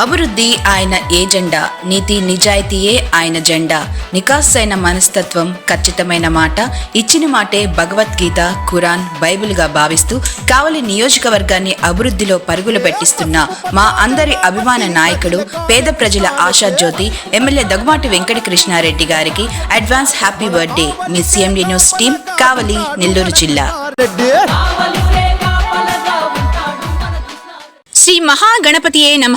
అభివృద్ధి ఆయన ఏజెండా నీతి నిజాయితీయే ఆయన జెండా. నికాసైన మనస్తత్వం ఖచ్చితమైన మాట. ఇచ్చిన మాటే భగవద్గీత ఖురాన్ బైబిల్గా భావిస్తూ కావలి నియోజకవర్గాన్ని అభివృద్ధిలో పరుగులు పెట్టిస్తున్న మా అందరి అభిమాన నాయకుడు పేద ప్రజల ఆశాజ్యోతి ఎమ్మెల్యే దగ్గుమాటి వెంకట కృష్ణారెడ్డి గారికి అడ్వాన్స్ హ్యాపీ బర్త్డే. మీ CMD news team Kavali Nellore జిల్లా. శ్రీ మహాగణపతియే నమ.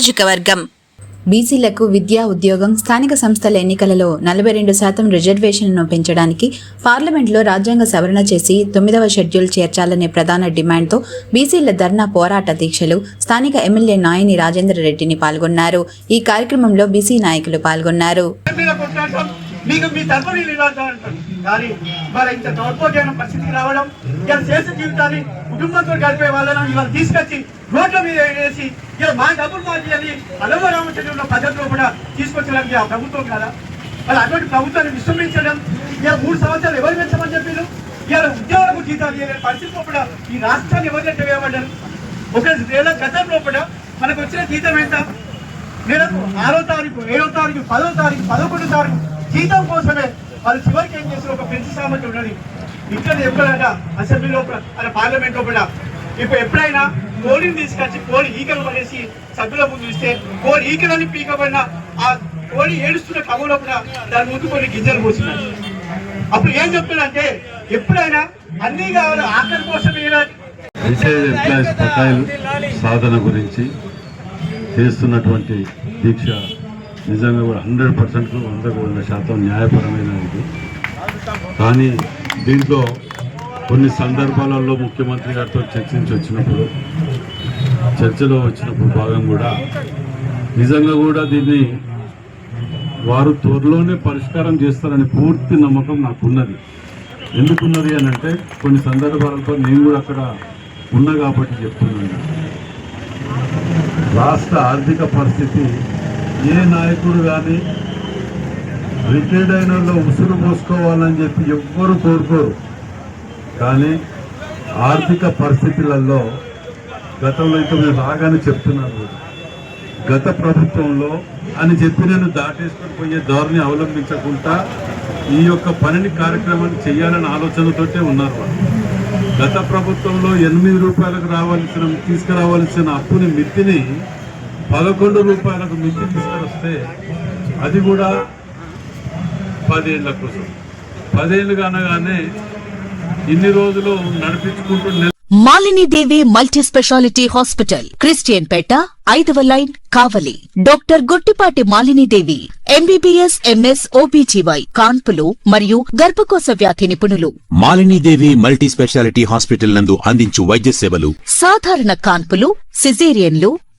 నియోజకవర్గం. బీసీలకు విద్యా ఉద్యోగం స్థానిక సంస్థల ఎన్నికలలో నలభై రెండు శాతం రిజర్వేషన్ను పెంచడానికి పార్లమెంట్లో రాజ్యాంగ సవరణ చేసి తొమ్మిదవ షెడ్యూల్ చేర్చాలనే ప్రధాన డిమాండ్తో బీసీల ధర్నా పోరాట దీక్షలు స్థానిక ఎమ్మెల్యే నాయని రాజేంద్ర రెడ్డిని పాల్గొన్నారు. ఈ కార్యక్రమంలో బీసీ నాయకులు పాల్గొన్నారు. మీకు మీ తరఫున ఇలా అంటారు. కానీ మరి ఇంత దౌర్భాగ్యమైన పరిస్థితికి రావడం ఇలా చేసే జీవితాన్ని కుటుంబంతో గడిపే వాళ్ళను ఇవాళ తీసుకొచ్చి రోడ్ల మీద వేసి ఇలా మా డబ్బులు మార్చేయాలి అలవ రామచంద్రుల పద్ధతిలో కూడా తీసుకొచ్చడానికి ఆ ప్రభుత్వం కదా. వాళ్ళు అటువంటి ప్రభుత్వాన్ని విశ్రమించడం ఇలా మూడు సంవత్సరాలు ఎవరు పెంచమని చెప్పారు? ఇలా ఉద్యోగులకు జీతాలు చేయలేని పరిస్థితిలో కూడా ఈ రాష్ట్రాన్ని ఎవరు నెట్ట వేయబడ్డారు? ఒక వేల గతంలో కూడా మనకు వచ్చిన జీతం ఎంత? నెలకు ఆరో తారీఖు ఏడో తారీఖు పదో తారీఖు పదకొండో తారీఖు. జీతం కోసమే వాళ్ళు చివరికి ఏం చేసిన ఒక పెంచు సామర్థ్యం ఉన్నది. ఇక్కడ ఎప్పుడైనా అసెంబ్లీ లోపల అలా పార్లమెంట్ లోపల ఇప్పుడు ఎప్పుడైనా కోడిని తీసుకొచ్చి కోడి ఈకలు పడేసి సభ్యుల ముందు ఇస్తే కోడి ఈకలని పీకబడిన ఆ కోడి ఏడుస్తున్న కవ్వంలో కూడా దాని ముందు కొన్ని గింజలు పోసినారు. అప్పుడు ఏం చెప్తున్నాడంటే ఎప్పుడైనా అన్ని కావాలి ఆకలి కోసం సాధన గురించి చేస్తున్నటువంటి దీక్ష నిజంగా కూడా హండ్రెడ్ పర్సెంట్ వందకు వంద శాతం న్యాయపరమైన ఇది కానీ దీంట్లో కొన్ని సందర్భాలలో ముఖ్యమంత్రి గారితో చర్చించి వచ్చినప్పుడు చర్చలో వచ్చినప్పుడు భాగం కూడా నిజంగా కూడా దీన్ని వారు త్వరలోనే పరిష్కారం చేస్తారని పూర్తి నమ్మకం నాకున్నది. ఎందుకున్నది అని అంటే కొన్ని సందర్భాలతో నేను కూడా అక్కడ ఉన్నా కాబట్టి చెప్తున్నాను. రాష్ట్ర ఆర్థిక పరిస్థితి ఏ నాయకుడు కానీ రిటైర్డ్ అయిన వాళ్ళు ఉసురు పోసుకోవాలని చెప్పి ఎవ్వరు కోరుకోరు కానీ ఆర్థిక పరిస్థితులలో గతంలో ఇంకా మీరు రాగానే చెప్తున్నారు గత ప్రభుత్వంలో అని చెప్పి నేను దాటేసుకొని పోయే దారిని అవలంబించకుండా ఈ యొక్క పనిని కార్యక్రమాన్ని చేయాలనే ఆలోచనతోటే ఉన్నారు వాళ్ళు. గత ప్రభుత్వంలో ఎనిమిది రూపాయలకు రావాల్సిన తీసుకురావాల్సిన అప్పుని మిత్తిని పదకొండు రూపాయలకు మిత్తి తీసుకొస్తే అది కూడా పదేళ్ళ కోసం. పదేళ్ళు అనగానే ఇన్ని రోజులు నడిపించుకుంటూ Malinidevi multi speciality hospital Christian Peta ఐదవ line Kavali. Doctor Guttipati Malinidevi MBBS MS OBGY కాన్పులు మరియు గర్భకోశ వ్యాధి నిపుణులు. మాలినీదేవి మల్టీ స్పెషాలిటీ హాస్పిటల్ నందు అందించు వైద్య సేవలు సాధారణ కాన్పులు సిజేరియన్లు